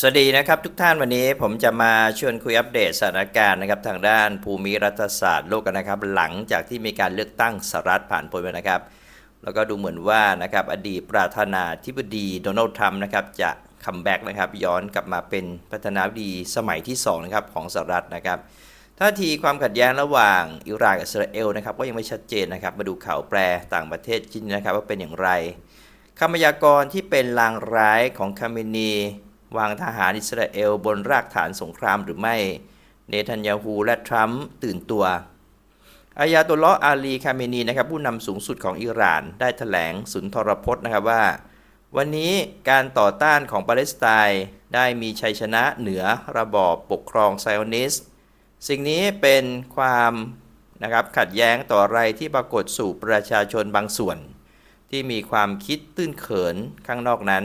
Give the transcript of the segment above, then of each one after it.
สวัสดีนะครับทุกท่านวันนี้ผมจะมาชวนคุยอัปเดตสถานการณ์นะครับทางด้านภูมิรัฐศาสตร์โลกกันนะครับ หลังจากที่มีการเลือกตั้งสหรัฐผ่านพ้นไปนะครับ แล้วก็ดูเหมือนว่านะครับอดีตประธานาธิบดีโดนัลด์ทรัมป์นะครับจะคัมแบ็กนะครับย้อนกลับมาเป็นประธานาธิบดีสมัยที่2นะครับของสหรัฐนะครับท่าทีความขัดแย้งระหว่างอิหร่านกับอิสราเอลนะครับก็ยังไม่ชัดเจนนะครับมาดูข่าวแปรต่างประเทศชิ้นนี้นะครับว่าเป็นอย่างไรคำพยากรณ์ที่เป็นลางร้ายของคาเมนี วางทหารอิสราเอลบนรากฐานสงครามหรือไม่ เนทันยาฮูและทรัมป์ตื่นตัว อายาตุลลออาลีคาเมนีนะครับผู้นำสูงสุดของอิหร่านได้ถแถลงสุนทรพจน์นะครับว่า วันนี้การต่อต้านของปาเลสไตน์ได้มีชัยชนะเหนือระบอบปกครองไซออนิสสิ่งนี้เป็นความนะครับขัดแย้งต่ออะไรที่ปรากฏสู่ประชาชนบางส่วน ที่มีความคิดตื้นเขินข้างนอกนั้น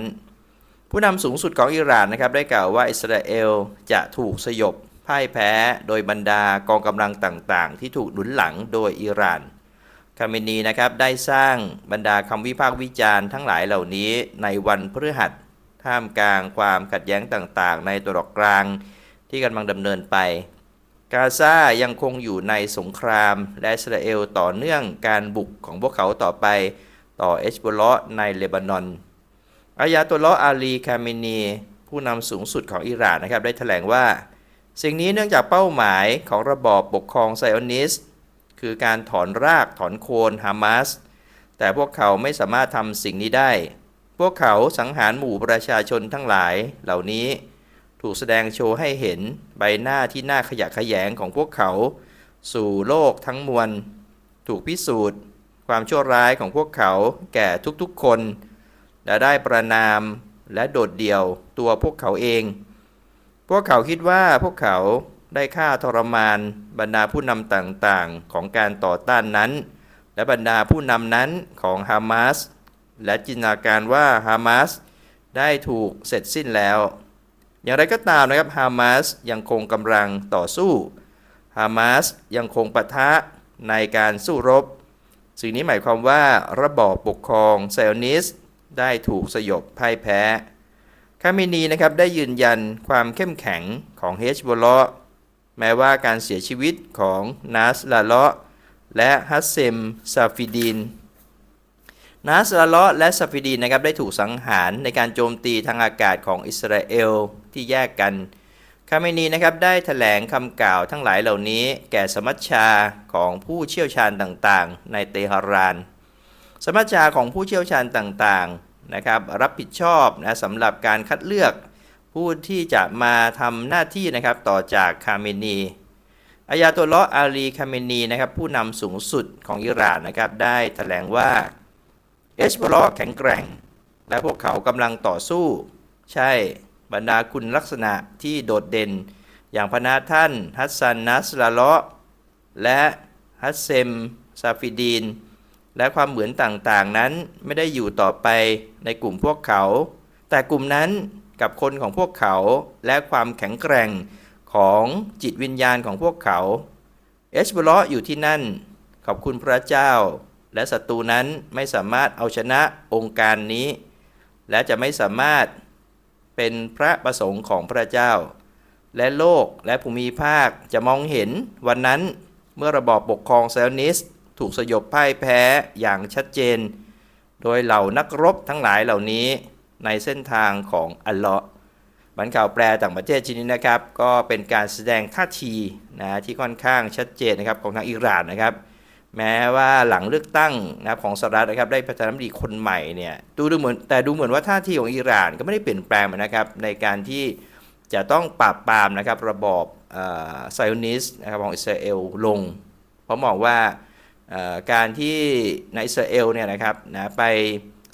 ผู้นำสูงสุดของอิหร่านนะครับได้กล่าวว่าอิสราเอลจะถูกสยบพ่ายแพ้โดยบรรดากองกำลังต่างๆ ที่ถูกหนุนหลังโดยอิหร่านคาเมนีนะครับได้สร้างบรรดาคำวิพากษ์วิจารณ์ทั้งหลายเหล่านี้ในวันพฤหัสท่ามกลางความขัดแย้งต่างๆ ในตัวกลางที่กำลังดำเนินไป กาซายังคงอยู่ในสงคราม และอิสราเอลต่อเนื่องการบุกของพวกเขาต่อไป ต่อเอชบุลอในเลบานอน อายาตุลลออาลีคาเมนี ผู้นำสูงสุดของอิหร่านนะครับ ได้แถลงว่า สิ่งนี้เนื่องจากเป้าหมายของระบอบปกครองไซออนิสคือการถอนรากถอนโคนฮามาสแต่พวกเขาไม่สามารถทำสิ่งนี้ได้ พวกเขาสังหารหมู่ประชาชนทั้งหลายเหล่านี้ ถูกแสดงโชว์ให้เห็นใบหน้าที่น่าขยะแขยงของพวกเขา สู่โลกทั้งมวล ถูกพิสูจน์ ความชั่วร้ายของพวกเขาแก่ทุกๆคน และได้ประนามและโดดเดี่ยวตัวพวกเขาเอง พวกเขาคิดว่าพวกเขาได้ฆ่าทรมานบรรดาผู้นำต่างๆของการต่อต้านนั้น และบรรดาผู้นำนั้นของฮามาสและจินตนาการว่าฮามาสได้ถูกเสร็จสิ้นแล้ว อย่างไรก็ตามนะครับฮามาสยังคงกำลังต่อสู้ฮามาสยังคงปะทะในการสู้รบ สิ่งนี้หมายความว่าระบอบปกครองไซออนิสต์ ได้ถูกสยบพ่ายแพ้ คาเมนีนะครับได้ยืนยันความเข้มแข็งของเฮชบอลแม้ว่าการเสียชีวิตของนัสลาเลาะและฮัสเซมซาฟิดีนนัสลาเลาะและซาฟิดีนนะครับได้ถูกสังหารในการโจมตีทางอากาศของอิสราเอลที่แยกกันคาเมนีนะครับได้ถแถลงคำกล่าวทั้งหลายเหล่านี้แก่สมัชชาของผู้เชี่ยวชาญต่างๆ ในเตหะราน สมัชชาของผู้เชี่ยวชาญต่างๆนะครับรับผิดชอบนะสำหรับการคัดเลือกผู้ที่จะมาทำหน้าที่นะครับต่อจากคาเมนีอายาตุลลอฮ์อาลีคาเมนีนะครับผู้นำสูงสุดของอิหร่านนะครับได้ถแถลงว่าเอชบอแข็งแกร่ง และพวกเขากำลังต่อสู้ ใช่บรรดาคุณลักษณะที่โดดเด่น อย่างพนาท่านฮัสซันนัสลาเลาะและฮัสเซมซาฟิดีน และความเหมือนต่างๆนั้นไม่ได้อยู่ต่อไปในกลุ่มพวกเขา แต่กลุ่มนั้นกับคนของพวกเขาและความแข็งแกร่งของจิตวิญญาณของพวกเขา เอชบลออยู่ที่นั่น ขอบคุณพระเจ้า และศัตรูนั้นไม่สามารถเอาชนะองค์การนี้ และจะไม่สามารถเป็นพระประสงค์ของพระเจ้า และโลกและภูมิภาคจะมองเห็นวันนั้นเมื่อระบอบปกครองไซออนิสต ถูกสยบพ่ายแพ้อย่างชัดเจน โดยเหล่านักรบทั้งหลายเหล่านี้ในเส้นทางของอัลเลาะห์บันข่าวแปลต่างประเทศชิ้นนี้นะครับ ก็เป็นการแสดงท่าทีนะที่ค่อนข้างชัดเจนนะครับของทางอิหร่านนะครับ แม้ว่าหลังเลือกตั้งนะครับของสหรัฐนะครับได้ประธานาธิบดีคนใหม่เนี่ยดูดูเหมือนแต่ดูเหมือนว่าท่าทีของอิหร่านก็ไม่ได้เปลี่ยนแปลงนะครับ ในการที่จะต้องปราบปรามนะครับระบอบไซออนิสนะครับของอิสราเอลลง เพราะมองว่า การที่ในอิสราเอลเนี่ยนะครับนะไป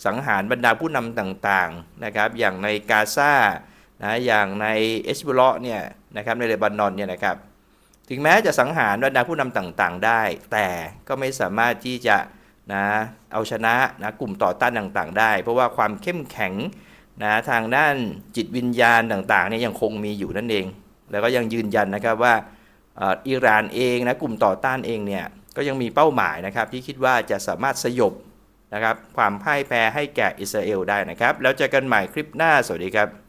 สังหารบรรดาผู้นำต่างๆนะครับอย่างในกาซานะอย่างในเอชบุลเนี่ยนะครับในเลบานอนเนี่ยนะครับถึงแม้จะสังหารบรรดาผู้นำต่างๆ ได้ แต่ก็ไม่สามารถที่จะนะเอาชนะนะกลุ่มต่อต้านต่างๆ ได้ เพราะว่าความเข้มแข็งนะทางด้านจิตวิญญาณต่างๆเนี่ยยังคงมีอยู่นั่นเอง แล้วก็ยังยืนยันนะครับว่าอิหร่านเองนะกลุ่มต่อต้านเองเนี่ย ก็ยังมีเป้าหมายนะครับที่คิดว่าจะสามารถสยบนะครับความพ่ายแพ้ให้แก่อิสราเอลได้นะครับ แล้วเจอกันใหม่คลิปหน้าสวัสดีครับ